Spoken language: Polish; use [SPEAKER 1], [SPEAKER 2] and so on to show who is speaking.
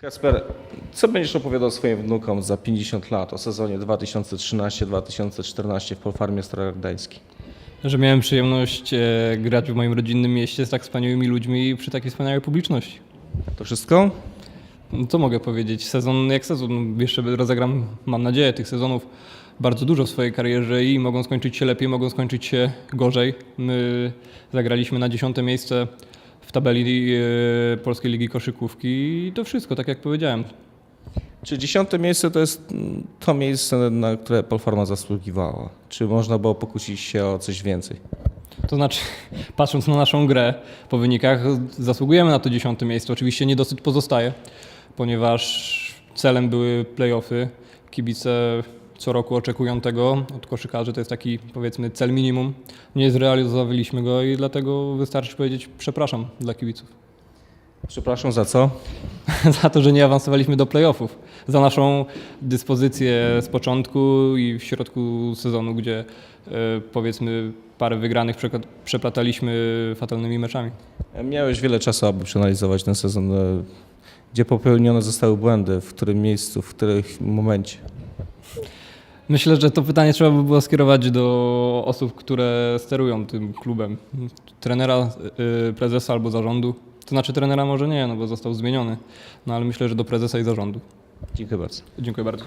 [SPEAKER 1] Kasper, co będziesz opowiadał swoim wnukom za 50 lat o sezonie 2013-2014 w Polfarmie Strojak Gdański?
[SPEAKER 2] Że miałem przyjemność e, grać w moim rodzinnym mieście z tak wspaniałymi ludźmi i przy takiej wspaniałej publiczności.
[SPEAKER 1] To wszystko?
[SPEAKER 2] No, Co mogę powiedzieć? Sezon jak sezon. Jeszcze rozegram, mam nadzieję, tych sezonów bardzo dużo w swojej karierze i mogą skończyć się lepiej, mogą skończyć się gorzej. My zagraliśmy na dziesiąte miejsce w tabeli e, Polskiej Ligi Koszykówki i to wszystko, tak jak powiedziałem.
[SPEAKER 1] Czy dziesiąte miejsce to jest mm, to miejsce, na które Polfarma zasługiwała? Czy można było pokusić się o coś więcej?
[SPEAKER 2] To znaczy, patrząc na naszą grę po wynikach, zasługujemy na to dziesiąte miejsce. Oczywiście niedosyt pozostaje, ponieważ celem były playoffy. Kibice co roku oczekują tego od koszykarzy. To jest taki, powiedzmy, cel minimum. Nie zrealizowaliśmy go i dlatego wystarczy powiedzieć przepraszam dla kibiców.
[SPEAKER 1] Przepraszam za co?
[SPEAKER 2] za to, że nie awansowaliśmy do playoffów. Za naszą dyspozycję z początku i w środku sezonu, gdzie e, powiedzmy parę wygranych przeplataliśmy fatalnymi meczami.
[SPEAKER 1] Miałeś wiele czasu, aby przeanalizować ten sezon. e, Gdzie popełnione zostały błędy, w którym miejscu, w którym momencie?
[SPEAKER 2] Myślę, że to pytanie trzeba by było skierować do osób, które sterują tym klubem. Trenera, y, prezesa albo zarządu. To znaczy trenera może nie, no bo został zmieniony, no ale myślę, że do prezesa i zarządu.
[SPEAKER 1] Dziękuję bardzo.
[SPEAKER 2] Dziękuję bardzo.